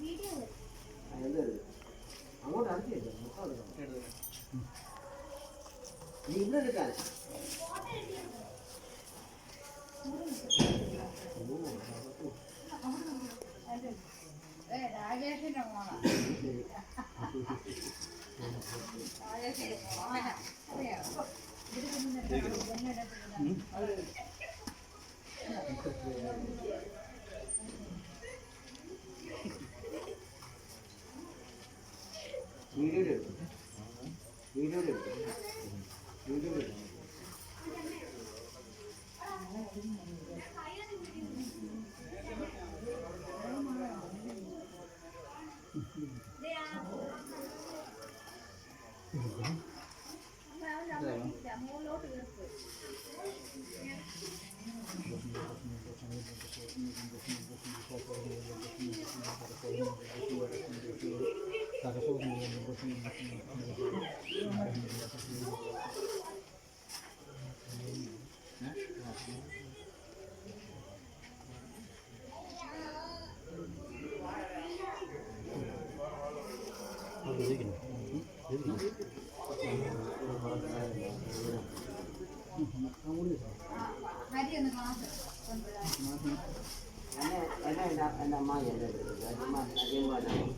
Video അങ്ങോട്ട് അടുത്തില്ല നീ ഇവിടെ എടുക്കാൻ രാജേഷിന്റെ മോളാ. രാജേഷിന്റെ മോളാ. വീഡിയോ എടുക്കും വീഡിയോ എടുക്കും വീഡിയോ എടുക്കും ഹരി ഒന്ന് ക്ലാസ് കൊണ്ടുവരാം എന്നെ എടുക്കും അമ്മ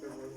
Thank you.